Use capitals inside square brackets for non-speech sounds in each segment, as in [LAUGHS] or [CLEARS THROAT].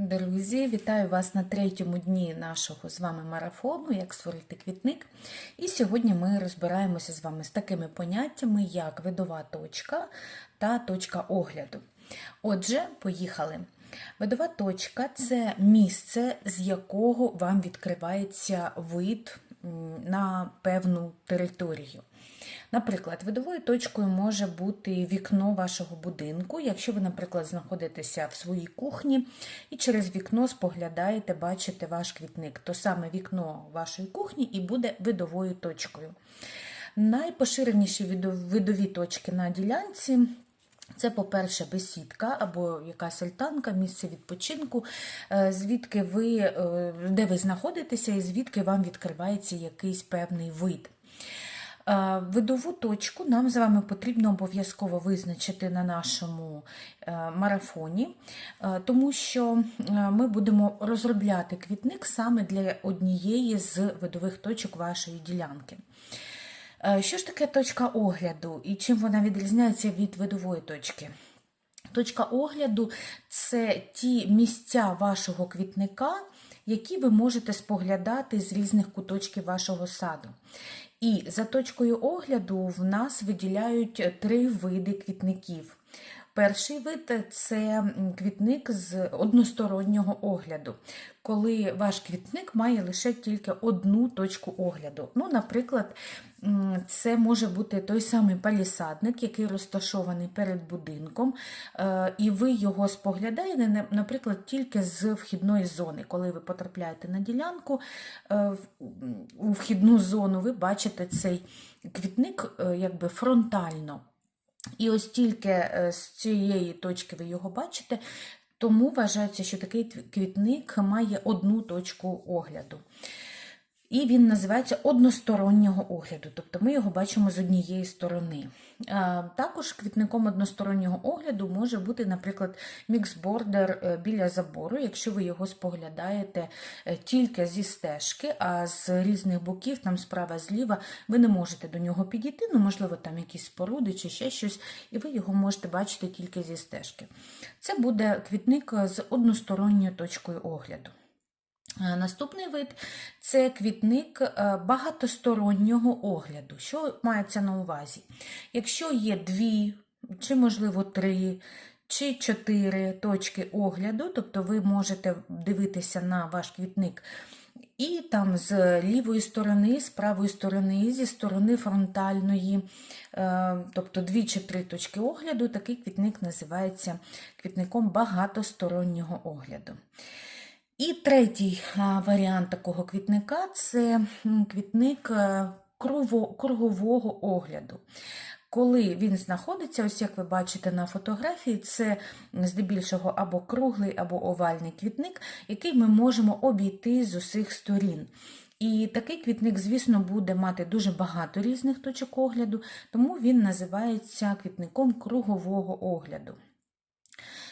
Друзі, вітаю вас на третьому дні нашого з вами марафону, як створити квітник. І сьогодні ми розбираємося з вами з такими поняттями, як видова точка та точка огляду. Отже, поїхали. Видова точка це місце, з якого вам відкривається вид на певну територію. Наприклад, видовою точкою може бути вікно вашого будинку, якщо ви, наприклад, знаходитеся в своїй кухні і через вікно споглядаєте, бачите ваш квітник, то саме вікно вашої кухні і буде видовою точкою. Найпоширеніші видові точки на ділянці. Це, по-перше, бесідка або якась альтанка, місце відпочинку, е, звідки ви, е, де ви знаходитеся, і звідки вам відкривається якийсь певний вид. Е, Видову точку нам з вами потрібно обов'язково визначити на нашому е, марафоні, е, тому що ми будемо розробляти квітник саме для однієї з видових точок вашої ділянки. Що ж таке точка огляду і чим вона відрізняється від видової точки? Точка огляду це ті місця вашого квітника, які ви можете споглядати з різних куточків вашого саду. І за точкою огляду в нас виділяють три види квітників. Перший вид це квітник з одностороннього огляду, коли ваш квітник має лише тільки одну точку огляду. Ну, наприклад, це може бути той самий палісадник, який розташований перед будинком, е, і ви його споглядаєте, наприклад, тільки з вхідної зони. Коли ви потрапляєте на ділянку, е, у вхідну зону ви бачите цей квітник е, якби фронтально. І ось тільки е, з цієї точки ви його бачите, тому вважається, що такий квітник має одну точку огляду. І він називається одностороннього огляду, тобто ми його бачимо з однієї сторони. Також квітником одностороннього огляду може бути, наприклад, міксбордер е, біля забору, якщо ви його споглядаєте е, тільки зі стежки, а з різних боків, там справа зліва, ви не можете до нього підійти, ну, можливо, там якісь споруди чи ще щось, і ви його можете бачити тільки зі стежки. Це буде квітник з односторонньою точкою огляду. Е, Наступний вид це квітник е, багатостороннього огляду. Що мається на увазі? Якщо є дві, чи, можливо, три, чи чотири точки огляду, тобто ви можете дивитися на ваш квітник і там з лівої сторони, з правої сторони, зі сторони фронтальної, е, тобто дві чи три точки огляду, такий квітник називається квітником багатостороннього огляду. І третій варіант такого квітника це квітник е, кругового огляду. Коли він знаходиться, ось як ви бачите на фотографії, це здебільшого або круглий, або овальний квітник, який ми можемо обійти з усіх сторін. І такий квітник, звісно, буде мати дуже багато різних точок огляду, тому він називається квітником кругового огляду.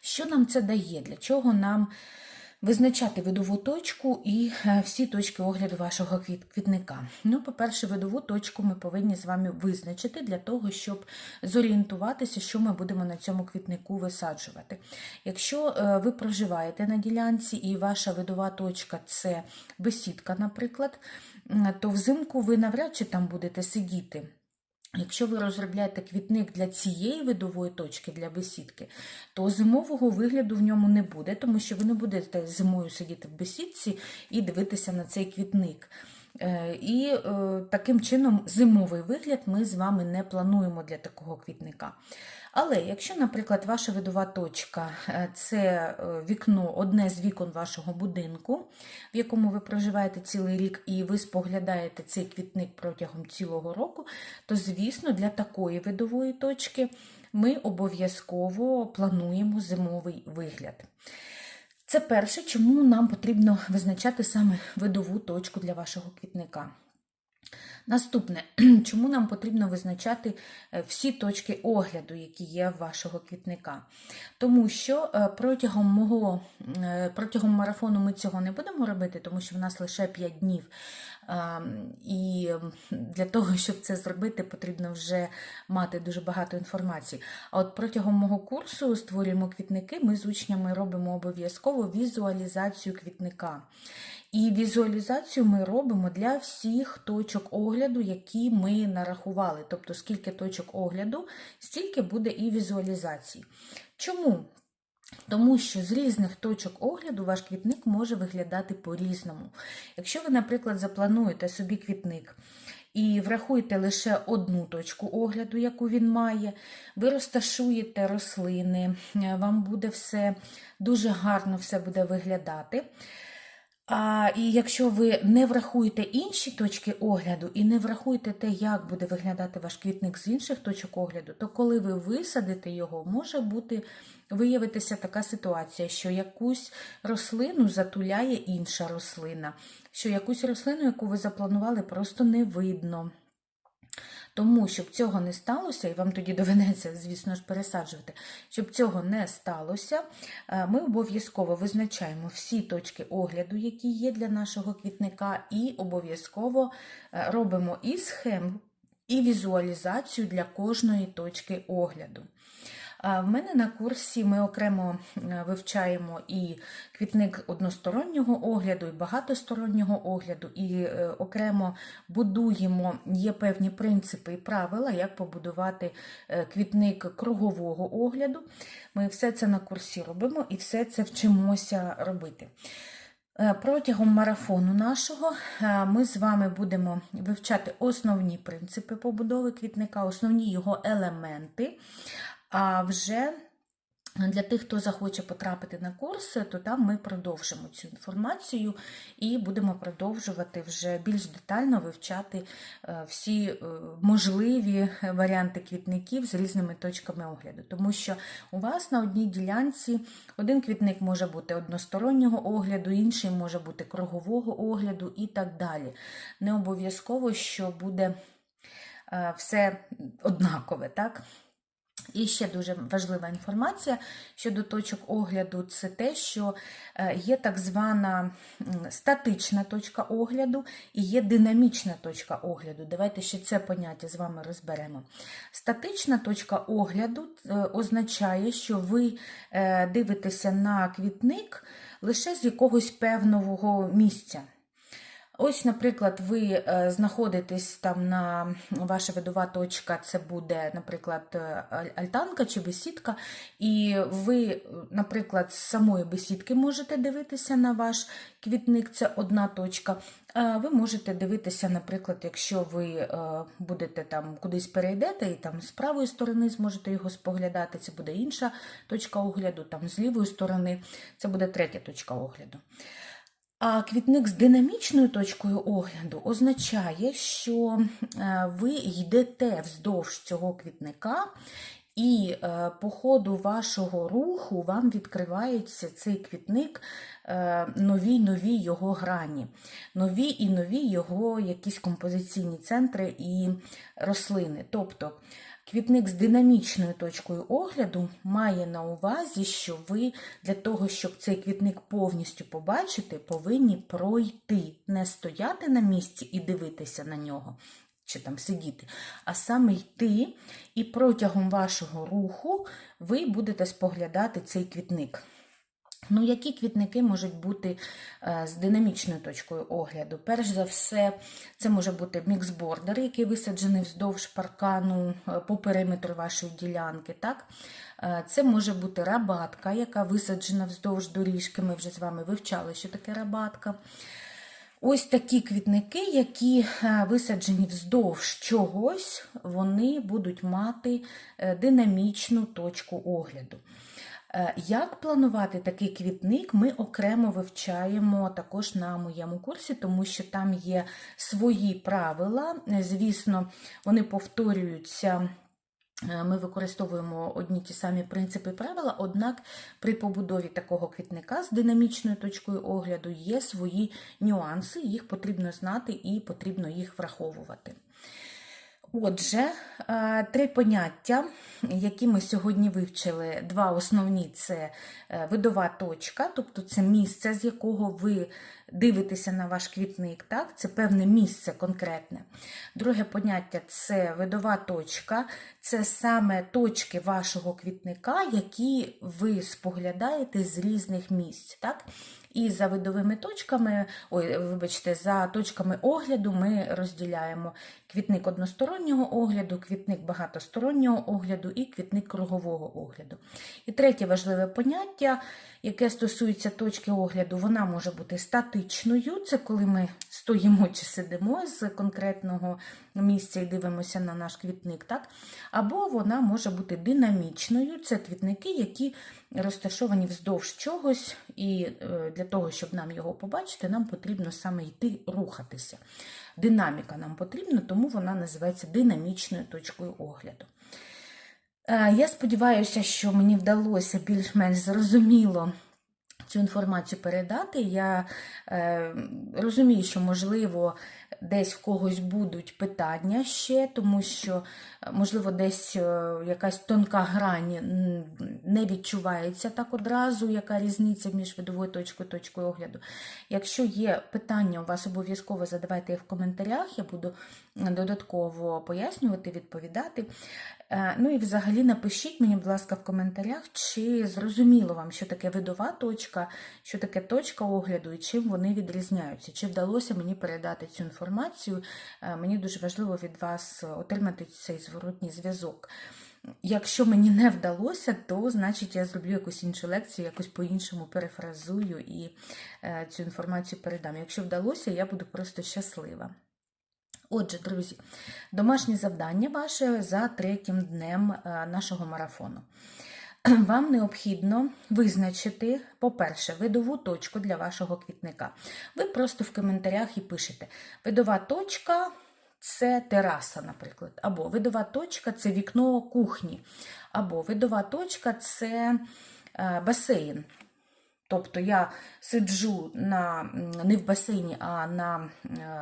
Що нам це дає? Для чого нам визначати видову точку і е, всі точки огляду вашого квітника? Ну, по-перше, видову точку ми повинні з вами визначити для того, щоб зорієнтуватися, що ми будемо на цьому квітнику висаджувати. Якщо е, ви проживаєте на ділянці і ваша видова точка це бесідка, наприклад, то взимку ви навряд чи там будете сидіти. Якщо ви розробляєте квітник для цієї видової точки, для бесідки, то зимового вигляду в ньому не буде, тому що ви не будете зимою сидіти в бесідці і дивитися на цей квітник. Е, І е, таким чином зимовий вигляд ми з вами не плануємо для такого квітника. Але якщо, наприклад, ваша видова точка е, це вікно, одне з вікон вашого будинку, в якому ви проживаєте цілий рік, і ви споглядаєте цей квітник протягом цілого року, то, звісно, для такої видової точки ми обов'язково плануємо зимовий вигляд. Це перше, чому нам потрібно визначати саме видову точку для вашого квітника. Наступне, [CLEARS THROAT] чому нам потрібно визначати е, всі точки огляду, які є в вашого квітника? Тому що е, протягом мого е, протягом марафону ми цього не будемо робити, тому що в нас лише 5 днів. І [LAUGHS] для того, щоб це зробити, потрібно вже мати дуже багато інформації. А от протягом мого курсу створюємо квітники, ми з учнями робимо обов'язково візуалізацію квітника. І візуалізацію ми робимо для всіх точок огляду, які ми нарахували. Тобто, скільки точок огляду, стільки буде і візуалізації. Чому? Тому що з різних точок огляду ваш квітник може виглядати по-різному. Якщо ви, наприклад, заплануєте собі квітник і врахуєте лише одну точку огляду, яку він має, ви розташуєте рослини, вам буде все дуже гарно все буде виглядати. А, І якщо ви не врахуєте інші точки огляду і не врахуєте те, як буде виглядати ваш квітник з інших точок огляду, то коли ви висадите його, може бути виявитися така ситуація, що якусь рослину затуляє інша рослина, що якусь рослину, яку ви запланували, просто не видно. Тому, щоб цього не сталося, і вам тоді доведеться, звісно ж, пересаджувати, щоб цього не сталося, е, ми обов'язково визначаємо всі точки огляду, які є для нашого квітника, і обов'язково е, робимо і схему, і візуалізацію для кожної точки огляду. В мене на курсі ми окремо вивчаємо і квітник одностороннього огляду, і багатостороннього огляду, і е, окремо будуємо, є певні принципи і правила, як побудувати е, квітник кругового огляду. Ми все це на курсі робимо і все це вчимося робити. Е, протягом марафону нашого ми з вами будемо вивчати основні принципи побудови квітника, основні його елементи. А вже для тих, хто захоче потрапити на курси, то там ми продовжимо цю інформацію і будемо продовжувати вже більш детально вивчати е, всі е, можливі варіанти квітників з різними точками огляду. Тому що у вас на одній ділянці один квітник може бути одностороннього огляду, інший може бути кругового огляду і так далі. Не обов'язково, що буде е, все однакове. так? І ще дуже важлива інформація щодо точок огляду це те, що е, є так звана статична точка огляду і є динамічна точка огляду. Давайте ще це поняття з вами розберемо. Статична точка огляду е, означає, що ви е, дивитеся на квітник лише з якогось певного місця. Ось, наприклад, ви е, знаходитесь там на ваша видова точка, це буде, наприклад, е, альтанка чи бесідка, і ви, наприклад, з самої бесідки можете дивитися на ваш квітник, це одна точка. Ви можете дивитися, наприклад, якщо ви е, будете там кудись перейдете, і там з правої сторони зможете його споглядати, це буде інша точка огляду, там з лівої сторони це буде третя точка огляду. А квітник з динамічною точкою огляду означає, що е, ви йдете вздовж цього квітника, і е, по ходу вашого руху вам відкривається цей квітник е, нові нові його грані, нові і нові його якісь композиційні центри і рослини. Тобто Квітник з динамічною точкою огляду має на увазі, що ви для того, щоб цей квітник повністю побачити, повинні пройти, не стояти на місці і дивитися на нього, чи там сидіти, а саме йти, і протягом вашого руху ви будете споглядати цей квітник. Ну, Які квітники можуть бути е, з динамічною точкою огляду? Перш за все, це може бути міксбордер, який висаджений вздовж паркану е, по периметру вашої ділянки. Так? Е, це може бути рабатка, яка висаджена вздовж доріжки. Ми вже з вами вивчали, що таке рабатка. Ось такі квітники, які висаджені вздовж чогось, вони будуть мати динамічну точку огляду. Е, як планувати такий квітник, ми окремо вивчаємо також на моєму курсі, тому що там є свої правила. Звісно, вони повторюються Е, Ми використовуємо одні ті самі принципи правила, однак при побудові такого квітника з динамічною точкою огляду є свої нюанси, їх потрібно знати і потрібно їх враховувати. Отже, е, три поняття, які ми сьогодні вивчили. Два основні це е, видова точка, тобто це місце, з якого ви дивитеся на ваш квітник. Так? Це певне місце конкретне. Друге поняття це видова точка, це саме точки вашого квітника, які ви споглядаєте з різних місць. Так? І за видовими точками, ой, вибачте, за точками огляду ми розділяємо квітник одностороннього огляду, квітник багатостороннього огляду і квітник кругового огляду. І третє важливе поняття, яке стосується точки огляду, вона може бути статичною. Це коли ми стоїмо чи сидимо з конкретного місця і дивимося на наш квітник. так? Або вона може бути динамічною. Це квітники, які розташовані вздовж чогось, і е, для того, щоб нам його побачити, нам потрібно саме йти рухатися. Динаміка нам потрібна, тому вона називається динамічною точкою огляду. Е, Я сподіваюся, що мені вдалося більш-менш зрозуміло цю інформацію передати. Я е, розумію, що, можливо, десь в когось будуть питання ще, тому що, е, можливо, десь е, якась тонка грань не відчувається так одразу, яка різниця між видовою точкою і точкою огляду. Якщо є питання, у вас обов'язково задавайте їх в коментарях, я буду додатково пояснювати, відповідати. Е, Ну і взагалі напишіть мені, будь ласка, в коментарях, чи зрозуміло вам, що таке видова точка, що таке точка огляду і чим вони відрізняються. Чи вдалося мені передати цю інформацію? Е, Мені дуже важливо від вас отримати цей зворотній зв'язок. Якщо мені не вдалося, то значить я зроблю якусь іншу лекцію, якось по-іншому перефразую і е, цю інформацію передам. Якщо вдалося, я буду просто щаслива. Отже, друзі, домашнє завдання ваше за третім днем е, нашого марафону. Вам необхідно визначити, по-перше, видову точку для вашого квітника. Ви просто в коментарях і пишете: видова точка це тераса, наприклад, або видова точка це вікно кухні, або видова точка це е, басейн. Тобто я сиджу на, не в басейні, а на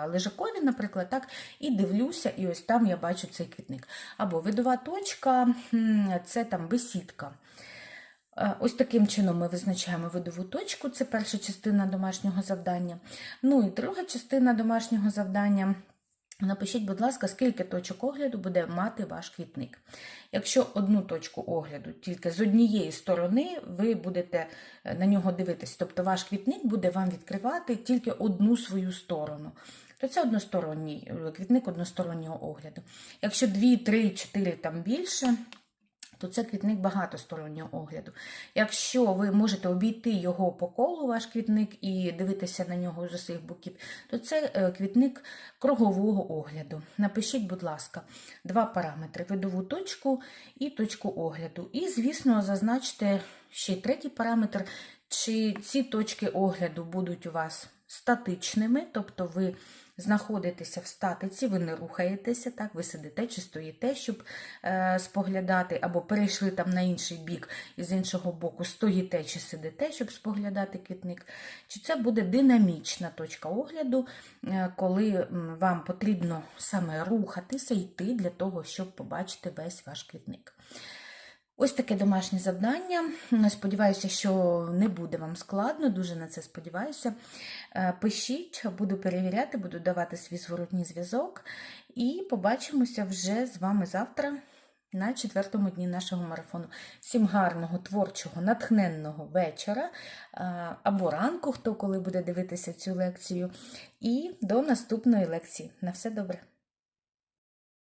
лежакові, наприклад, так, і дивлюся, і ось там я бачу цей квітник. Або видова точка це там бесідка. Е, Ось таким чином ми визначаємо видову точку, це перша частина домашнього завдання. Ну і друга частина домашнього завдання. Напишіть, будь ласка, скільки точок огляду буде мати ваш квітник. Якщо одну точку огляду тільки з однієї сторони, ви будете е, на нього дивитись, тобто ваш квітник буде вам відкривати тільки одну свою сторону. То це односторонній е, квітник одностороннього огляду. Якщо 2, 3, 4 там більше, то це квітник багатостороннього огляду. Якщо ви можете обійти його по колу, ваш квітник, і дивитися на нього з усіх боків, то це е, квітник кругового огляду. Напишіть, будь ласка, два параметри: видову точку і точку огляду. І, звісно, зазначте ще й третій параметр, чи ці точки огляду будуть у вас статичними, тобто ви знаходитеся в статиці, ви не рухаєтеся, так, ви сидите чи стоїте, щоб е, споглядати, або перейшли там на інший бік і з іншого боку стоїте чи сидите, щоб споглядати квітник. Чи це буде динамічна точка огляду, е, коли вам потрібно саме рухатися, йти для того, щоб побачити весь ваш квітник. Ось таке домашнє завдання. Сподіваюся, що не буде вам складно, дуже на це сподіваюся. Е, Пишіть, буду перевіряти, буду давати свій зворотній зв'язок. І побачимося вже з вами завтра на четвертому дні нашого марафону. Всім гарного, творчого, натхненного вечора е, або ранку, хто коли буде дивитися цю лекцію. І до наступної лекції. На все добре!